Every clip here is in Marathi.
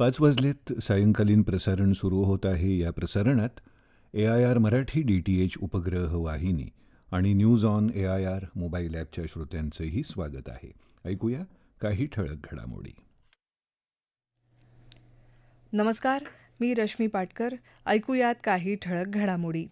पाच वाजलेत सायंकालीन प्रसारण सुरू होत आहे. या प्रसारणात A I R Marathi D T H उपग्रह वाहिनी आणि news on A I R mobile ॲपच्या श्रोत्यांचंही स्वागत आहे. ऐकूया काही ठळक घडामोडी. नमस्कार मी रश्मी पाटकर. ऐकूयात काही ठळक घडामोडी.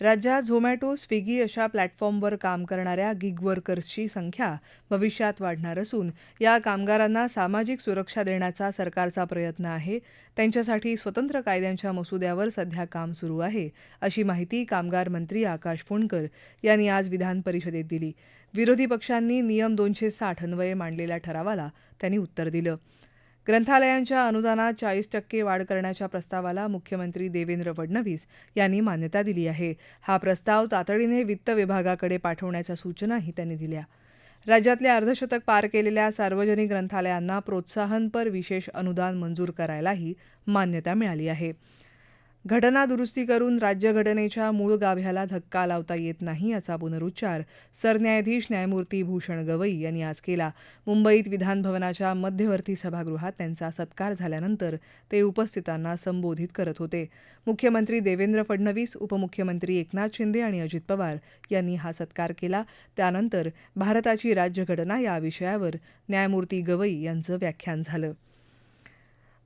राज्यात झोमॅटो स्विगी अशा प्लॅटफॉर्मवर काम करणाऱ्या गिग वर्कर्सची संख्या भविष्यात वाढणार असून या कामगारांना सामाजिक सुरक्षा देण्याचा सरकारचा प्रयत्न आहे. त्यांच्यासाठी स्वतंत्र कायद्यांच्या मसुद्यावर सध्या काम सुरू आहे अशी माहिती कामगार मंत्री आकाश फोंडकर यांनी आज विधान परिषदेत दिली. विरोधी पक्षांनी नियम दोनशे साठ अन्वये मांडलेल्या ठरावाला त्यांनी उत्तर दिलं. ग्रंथालयांच्या अनुदानात चाळीस टक्के वाढ करण्याच्या प्रस्तावाला मुख्यमंत्री देवेंद्र फडणवीस यांनी मान्यता दिली आहे. हा प्रस्ताव तातडीने वित्त विभागाकडे पाठवण्याच्या सूचनाही त्यांनी दिल्या. राज्यातल्या अर्धशतक पार केलेल्या सार्वजनिक ग्रंथालयांना प्रोत्साहनपर विशेष अनुदान मंजूर करायलाही मान्यता मिळाली आहे. घटना दुरुस्ती करून राज्यघटनेच्या मूळ गाभ्याला धक्का लावता येत नाही याचा पुनरुच्चार सरन्यायाधीश न्यायमूर्ती भूषण गवई यांनी आज केला. मुंबईत विधानभवनाच्या मध्यवर्ती सभागृहात त्यांचा सत्कार झाल्यानंतर ते उपस्थितांना संबोधित करत होते. मुख्यमंत्री देवेंद्र फडणवीस उपमुख्यमंत्री एकनाथ शिंदे आणि अजित पवार यांनी हा सत्कार केला. त्यानंतर भारताची राज्यघटना या विषयावर न्यायमूर्ती गवई यांचं व्याख्यान झालं.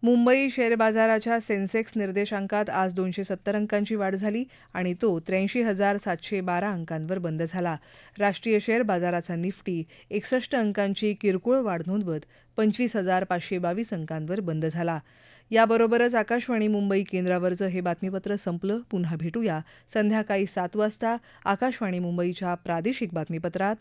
मुंबई शेअर बाजाराच्या सेन्सेक्स निर्देशांकात आज दोनशे सत्तर अंकांची वाढ झाली आणि तो त्र्याऐंशी हजार सातशे बारा अंकांवर बंद झाला. राष्ट्रीय शेअर बाजाराचा निफ्टी एकसष्ट अंकांची किरकोळ वाढ नोंदवत पंचवीस हजार पाचशे बावीस अंकांवर बंद झाला. याबरोबरच आकाशवाणी मुंबई केंद्रावरचं हे बातमीपत्र संपलं. पुन्हा भेटूया संध्याकाळी सात वाजता आकाशवाणी मुंबईच्या प्रादेशिक बातमीपत्रात.